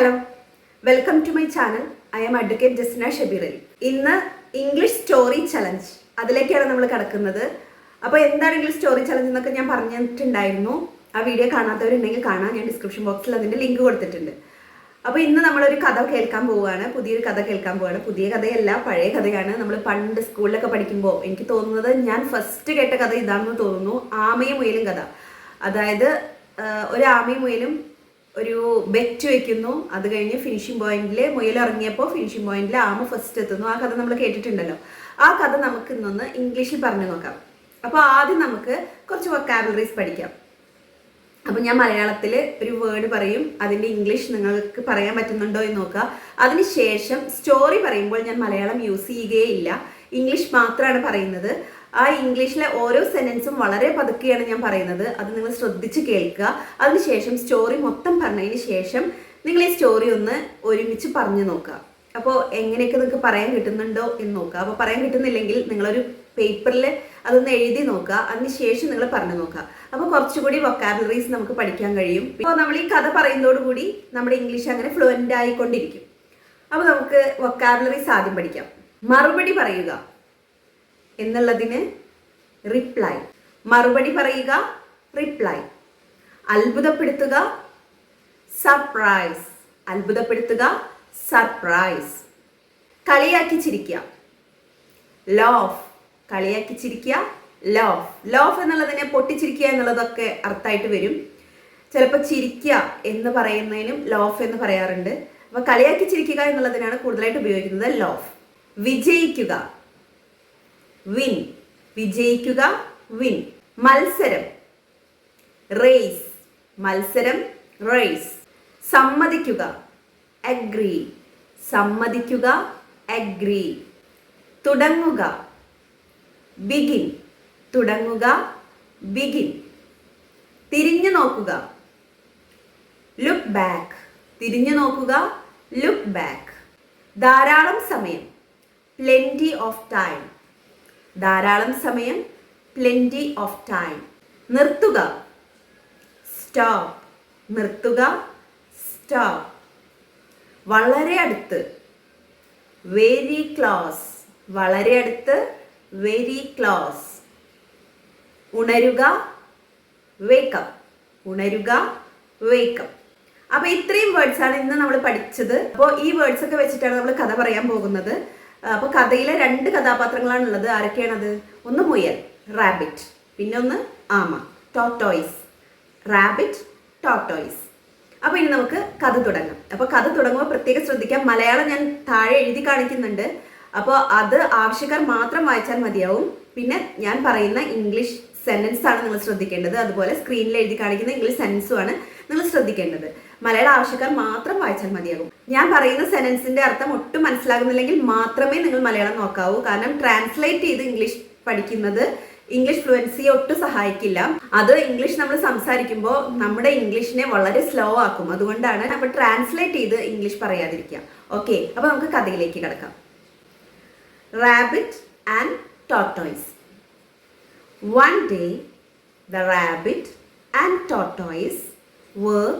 Hello welcome to my channel I am advocate Jasna ഷബീറിൽ ഇന്ന് English story challenge അതിലേക്കാണ് നമ്മൾ കിടക്കുന്നത്. അപ്പോൾ എന്താണ് ഇംഗ്ലീഷ് സ്റ്റോറി ചലഞ്ച് എന്നൊക്കെ ഞാൻ പറഞ്ഞിട്ടുണ്ടായിരുന്നു. ആ വീഡിയോ കാണാത്തവരുണ്ടെങ്കിൽ കാണാം. ഞാൻ ഡിസ്ക്രിപ്ഷൻ ബോക്സിൽ അതിന്റെ ലിങ്ക് കൊടുത്തിട്ടുണ്ട്. അപ്പോൾ ഇന്ന് നമ്മളൊരു കഥ കേൾക്കാൻ പോവുകയാണ്. പുതിയൊരു കഥ കേൾക്കാൻ പോവുകയാണ്. പുതിയ കഥയല്ല പഴയ കഥയാണ്. നമ്മൾ പണ്ട് സ്കൂളിലൊക്കെ പഠിക്കുമ്പോൾ എനിക്ക് തോന്നുന്നത് ഞാൻ ഫസ്റ്റ് കേട്ട കഥ ഇതാണെന്ന് തോന്നുന്നു. ആമയും മുയലും കഥ. അതായത് ഒരു ആമയും മുയലും ഒരു ബെറ്റ് വെക്കുന്നു. അത് കഴിഞ്ഞ് ഫിനിഷിംഗ് പോയിന്റിൽ മുയൽ ഇറങ്ങിയപ്പോൾ ഫിനിഷിംഗ് പോയിന്റിൽ ആമ ഫസ്റ്റ് എത്തുന്നു. ആ കഥ നമ്മൾ കേട്ടിട്ടുണ്ടല്ലോ. ആ കഥ നമുക്ക് ഇന്നൊന്ന് ഇംഗ്ലീഷിൽ പറഞ്ഞു നോക്കാം. അപ്പോൾ ആദ്യം നമുക്ക് കുറച്ച് വൊക്കാബുലറീസ് പഠിക്കാം. അപ്പോൾ ഞാൻ മലയാളത്തിൽ ഒരു വേർഡ് പറയും. അതിന്റെ ഇംഗ്ലീഷ് നിങ്ങൾക്ക് പറയാൻ പറ്റുന്നുണ്ടോ എന്ന് നോക്കുക അതിനുശേഷം സ്റ്റോറി പറയുമ്പോൾ ഞാൻ മലയാളം യൂസ് ചെയ്യുകയില്ല. ഇംഗ്ലീഷ് മാത്രമാണ് പറയുന്നത്. ആ ഇംഗ്ലീഷിലെ ഓരോ സെന്റൻസും വളരെ പതുക്കെയാണ് ഞാൻ പറയുന്നത്. അത് നിങ്ങൾ ശ്രദ്ധിച്ച് കേൾക്കുക. അതിനുശേഷം സ്റ്റോറി മൊത്തം പറഞ്ഞതിന് ശേഷം നിങ്ങൾ ഈ സ്റ്റോറി ഒന്ന് ഒരുമിച്ച് പറഞ്ഞു നോക്കുക. അപ്പോൾ എങ്ങനെയൊക്കെ നിങ്ങൾക്ക് പറയാൻ കിട്ടുന്നുണ്ടോ എന്ന് നോക്കുക. അപ്പോൾ പറയാൻ കിട്ടുന്നില്ലെങ്കിൽ നിങ്ങളൊരു പേപ്പറിൽ അതൊന്ന് എഴുതി നോക്കുക. അതിനുശേഷം നിങ്ങൾ പറഞ്ഞു നോക്കുക. അപ്പോൾ കുറച്ചുകൂടി വൊക്കാബുലറീസ് നമുക്ക് പഠിക്കാൻ കഴിയും. ഇപ്പോൾ നമ്മൾ ഈ കഥ പറയുന്നതോടുകൂടി നമ്മുടെ ഇംഗ്ലീഷ് അങ്ങനെ ഫ്ലുവന്റ് ആയിക്കൊണ്ടിരിക്കും. അപ്പോൾ നമുക്ക് വൊക്കാബുലറീസ് ആദ്യം പഠിക്കാം. മറുപടി പറയുക. എന്നുള്ളതിന് റിപ്ലൈ മറുപടി പറയുക റിപ്ലൈ അത്ഭുതപ്പെടുത്തുക സർപ്രൈസ് അത്ഭുതപ്പെടുത്തുക സർപ്രൈസ് കളിയാക്കി ചിരിക്കുക ലോഫ് കളിയാക്കി ചിരിക്കുക ലോഫ് ലോഫ് എന്നുള്ളതിനെ പൊട്ടിച്ചിരിക്കുക എന്നുള്ളതൊക്കെ അർത്ഥമായിട്ട് വരും. ചിലപ്പോൾ ചിരിക്കുക എന്ന് പറയുന്നതിനും ലോഫ് എന്ന് പറയാറുണ്ട്. അപ്പോൾ കളിയാക്കി ചിരിക്കുക എന്നുള്ളതിനാണ് കൂടുതലായിട്ട് ഉപയോഗിക്കുന്നത് ലോഫ് വിജയിക്കുക. വിൻ വിജയിക്കുക. വിൻ മത്സരം. റേസ് മത്സരം. റേസ് സമ്മതിക്കുക. അഗ്രി സമ്മതിക്കുക. അഗ്രി തുടങ്ങുക. ബിഗിൻ തുടങ്ങുക. ബിഗിൻ തിരിഞ്ഞു നോക്കുക. ലുക്ക് ബാക്ക് തിരിഞ്ഞു നോക്കുക. ലുക്ക് ബാക്ക് ധാരാളം സമയം. പ്ലെന്റി ഓഫ് ടൈം ധാരാളം സമയം പ്ലെന്റി ഓഫ് ടൈം നിർത്തുക. സ്റ്റോപ്പ് നിർത്തുക. സ്റ്റോപ്പ് വളരെ അടുത്ത്. വെരി ക്ലോസ് വളരെ അടുത്ത്. വെരി ക്ലോസ് ഉണരുക. വേക്കപ്പ് ഉണരുക. വേക്കപ്പ് അപ്പൊ ഇത്രയും വേർഡ്സ് ആണ് ഇന്ന് നമ്മൾ പഠിച്ചത്. അപ്പോൾ ഈ വേർഡ്സ് ഒക്കെ വെച്ചിട്ടാണ് നമ്മൾ കഥ പറയാൻ പോകുന്നത്. അപ്പോൾ കഥയിലെ രണ്ട് കഥാപാത്രങ്ങളാണ് ഉള്ളത് ആരൊക്കെയാണത്? ഒന്ന് മുയൽ റാബിറ്റ്. പിന്നെ ഒന്ന് ആമ ടോട്ടോയ്സ്. Rabbit tortoise. അപ്പോൾ ഇനി നമുക്ക് കഥ തുടങ്ങാം. അപ്പോൾ കഥ തുടങ്ങുമ്പോൾ പ്രത്യേകം ശ്രദ്ധിക്കാം. മലയാളം ഞാൻ താഴെ എഴുതി കാണിക്കുന്നുണ്ട്. അപ്പോൾ അത് ആവശ്യക്കാർ മാത്രം വായിച്ചാൽ മതിയാവും. പിന്നെ ഞാൻ പറയുന്ന ഇംഗ്ലീഷ് സെന്റൻസ് ആണ് നിങ്ങൾ ശ്രദ്ധിക്കേണ്ടത്. അതുപോലെ സ്ക്രീനിൽ എഴുതി കാണിക്കുന്ന ഇംഗ്ലീഷ് സെന്റൻസും ആണ് നിങ്ങൾ ശ്രദ്ധിക്കേണ്ടത്. മലയാളം ആവശ്യക്കാർ മാത്രം വായിച്ചാൽ മതിയാകും. ഞാൻ പറയുന്ന സെനൻസിന്റെ അർത്ഥം ഒട്ടും മനസ്സിലാകുന്നില്ലെങ്കിൽ മാത്രമേ നിങ്ങൾ മലയാളം നോക്കാവൂ. കാരണം ട്രാൻസ്ലേറ്റ് ചെയ്ത് ഇംഗ്ലീഷ് പഠിക്കുന്നത് ഇംഗ്ലീഷ് ഫ്ലുവൻസി ഒട്ടും സഹായിക്കില്ല. അത് ഇംഗ്ലീഷ് നമ്മൾ സംസാരിക്കുമ്പോൾ നമ്മുടെ ഇംഗ്ലീഷിനെ വളരെ സ്ലോ ആക്കും. അതുകൊണ്ടാണ് നമ്മൾ ട്രാൻസ്ലേറ്റ് ചെയ്ത് ഇംഗ്ലീഷ് പറയാതിരിക്കുക. ഓക്കെ അപ്പോൾ നമുക്ക് കഥയിലേക്ക് കിടക്കാം. Rabbit and tortoise one day the rabbit and tortoise were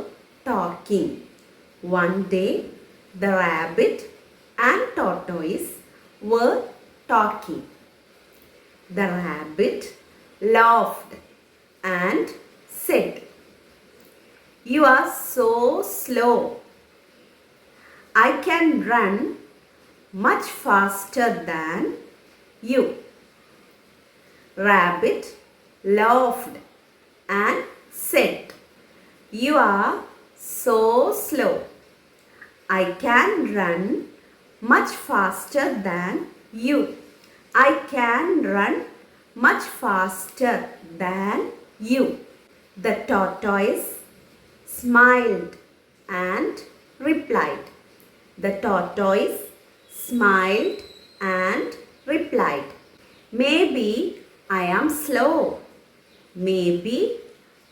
talking. One day, the rabbit and tortoise were talking. The rabbit laughed and said, You are so slow. I can run much faster than you. Rabbit laughed and said, You are so slow. I can run much faster than you. I can run much faster than you. The tortoise smiled and replied. The tortoise smiled and replied, Maybe I am slow. Maybe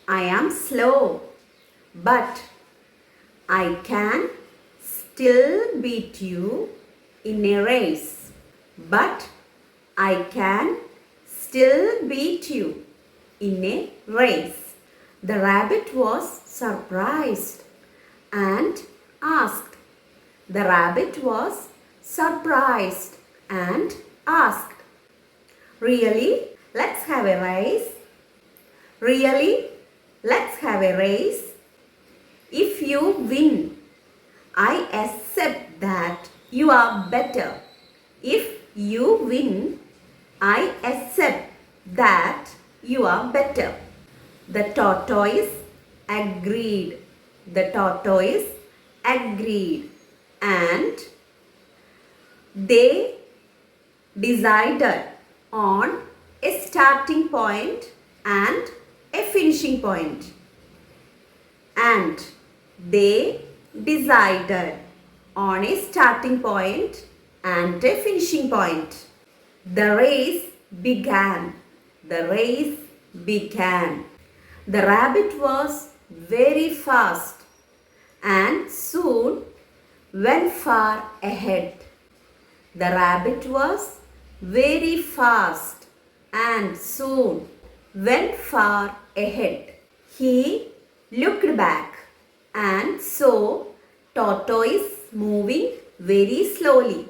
I am slow. But I can still beat you in a race. But I can still beat you in a race. The rabbit was surprised and asked. The rabbit was surprised and asked, Really? Let's have a race. Really? Let's have a race. You win, I accept that you are better. If you win, I accept that you are better. The tortoise agreed. The tortoise agreed. And they decided on a starting point and a finishing point. And they decided on a starting point and a finishing point. The race began. The race began. The rabbit was very fast and soon went far ahead. The rabbit was very fast and soon went far ahead. He looked back and saw tortoise moving very slowly.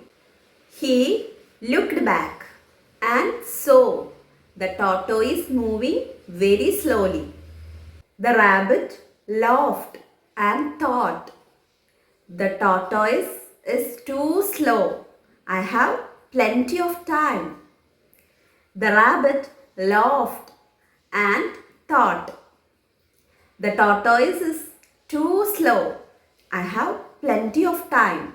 He looked back and saw the tortoise moving very slowly. The rabbit laughed and thought, The tortoise is too slow. I have plenty of time. The rabbit laughed and thought, The tortoise is too slow. I have plenty of time.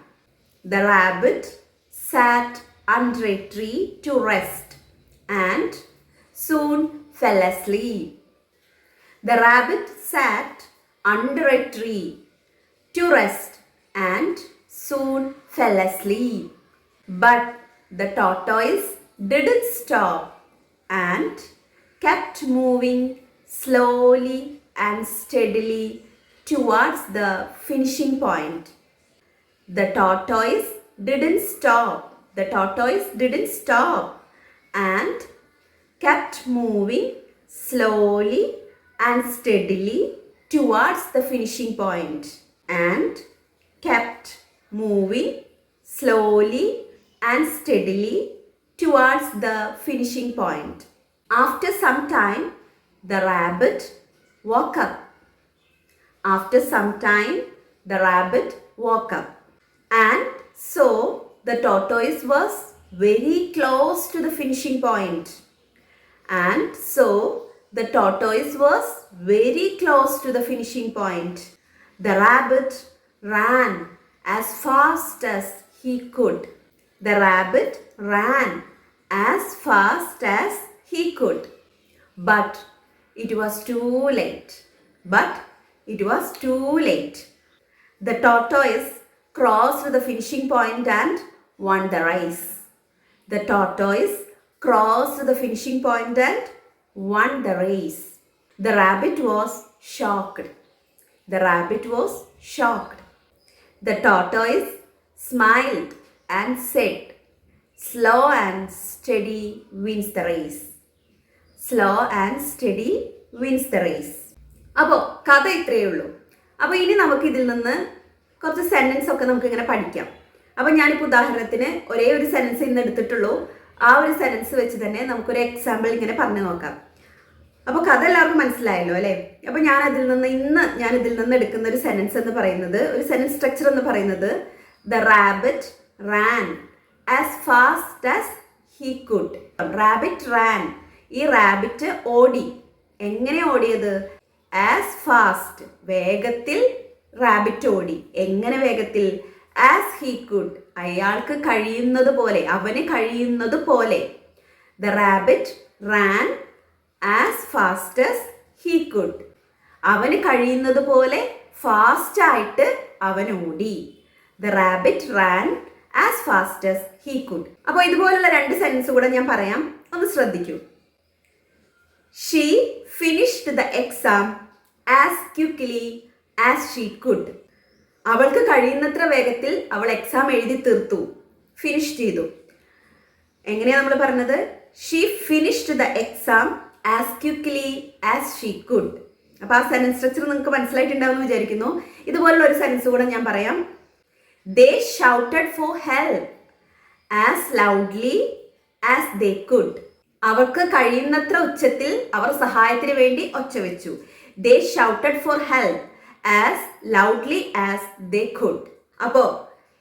The rabbit sat under a tree to rest and soon fell asleep. The rabbit sat under a tree to rest and soon fell asleep. But the tortoise didn't stop and kept moving slowly and steadily towards the finishing point. The tortoise didn't stop. The tortoise didn't stop and kept moving slowly and steadily towards the finishing point and kept moving slowly and steadily towards the finishing point. After some time, the rabbit woke up. After some time, the rabbit woke up and saw the tortoise was very close to the finishing point. And so the tortoise was very close to the finishing point. The rabbit ran as fast as he could. The rabbit ran as fast as he could. But it was too late. But it was too late. The tortoise crossed the finishing point and won the race. The tortoise crossed the finishing point and won the race. The rabbit was shocked. The rabbit was shocked. The tortoise smiled and said, Slow and steady wins the race. Slow and steady wins the race. അപ്പോൾ കഥ ഇത്രയേ ഉള്ളൂ. അപ്പോൾ ഇനി നമുക്ക് ഇതിൽ നിന്ന് കുറച്ച് സെന്റൻസ് ഒക്കെ നമുക്ക് ഇങ്ങനെ പഠിക്കാം. അപ്പോൾ ഞാനിപ്പോൾ ഉദാഹരണത്തിന് ഒരേ ഒരു സെന്റൻസ് ഇന്ന് എടുത്തിട്ടുള്ളൂ. ആ ഒരു സെന്റൻസ് വെച്ച് തന്നെ നമുക്കൊരു എക്സാമ്പിൾ ഇങ്ങനെ പറഞ്ഞു നോക്കാം. അപ്പോൾ കഥ എല്ലാവർക്കും മനസ്സിലായല്ലോ അല്ലേ? അപ്പോൾ ഞാൻ അതിൽ നിന്ന് ഇന്ന് ഞാൻ ഇതിൽ നിന്ന് എടുക്കുന്ന ഒരു സെന്റൻസ് എന്ന് പറയുന്നത് ഒരു സെന്റൻസ് സ്ട്രക്ചർ എന്ന് പറയുന്നത് the rabbit ran as fast as he could rabbit ran ഈ റാബിറ്റ് ഓടി. എങ്ങനെ ഓടിയത്? ആസ് ഫാസ്റ്റ് വേഗത്തിൽ റാബിറ്റ് ഓടി. എങ്ങനെ വേഗത്തിൽ? ആസ് ഹി കുഡ് അയാൾക്ക് കഴിയുന്നത് പോലെ അവന് കഴിയുന്നത് പോലെ. The rabbit ran as fast as he could അവന് കഴിയുന്നത് പോലെ ഫാസ്റ്റ് ആയിട്ട് അവൻ ഓടി. The rabbit ran as fast as he could അപ്പോൾ ഇതുപോലുള്ള രണ്ട് സെൻസ് കൂടെ ഞാൻ പറയാം. ഒന്ന് ശ്രദ്ധിക്കൂ. She finished the exam as quickly as she could അവൾക്ക് കഴിയുന്നത്ര വേഗത്തിൽ അവൾ എക്സാം എഴുതി തീർത്തു. ഫിനിഷ് ചെയ്തു. എങ്ങനെയാണ് നമ്മൾ പറഞ്ഞത്? She finished the exam as quickly as she could അപ്പോൾ ആ സെന്റൻസ് സ്ട്രക്ചർ നിങ്ങൾക്ക് മനസ്സിലായിട്ടുണ്ടാവും എന്ന് വിചാരിക്കുന്നു. ഇതുപോലുള്ള ഒരു സെന്റൻസ് കൂടെ ഞാൻ പറയാം. They shouted for help as loudly as they could അവർക്ക് കഴിയുന്നത്ര ഉച്ചത്തിൽ അവർ സഹായത്തിന് വേണ്ടി ഒച്ച വെച്ചു. They shouted for help as loudly as they could അപ്പോൾ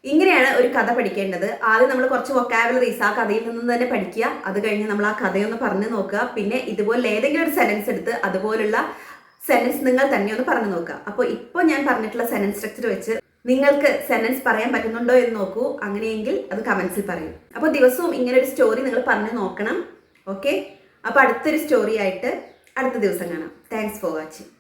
ഇങ്ങനെയാണ് ഒരു കഥ പഠിക്കേണ്ടത്. ആദ്യം നമ്മൾ കുറച്ച് വൊക്കാബുലറീസ് ആ കഥയിൽ നിന്ന് തന്നെ പഠിക്കുക. അത് കഴിഞ്ഞ് നമ്മൾ ആ കഥയൊന്ന് പറഞ്ഞു നോക്കുക. പിന്നെ ഇതുപോലെ ഏതെങ്കിലും ഒരു സെന്റൻസ് എടുത്ത് അതുപോലുള്ള സെന്റൻസ് നിങ്ങൾ തന്നെ ഒന്ന് പറഞ്ഞു നോക്കുക. അപ്പോൾ ഇപ്പോൾ ഞാൻ പറഞ്ഞിട്ടുള്ള സെന്റൻസ് സ്ട്രക്ചർ വെച്ച് നിങ്ങൾക്ക് സെന്റൻസ് പറയാൻ പറ്റുന്നുണ്ടോ എന്ന് നോക്കൂ. അങ്ങനെയെങ്കിൽ അത് കമൻസിൽ പറയും. അപ്പോൾ ദിവസവും ഇങ്ങനെ ഒരു സ്റ്റോറി നിങ്ങൾ പറഞ്ഞു നോക്കണം. ഓക്കെ അപ്പോൾ അടുത്തൊരു സ്റ്റോറി ആയിട്ട് അടുത്ത ദിവസം കാണാം. Thanks for watching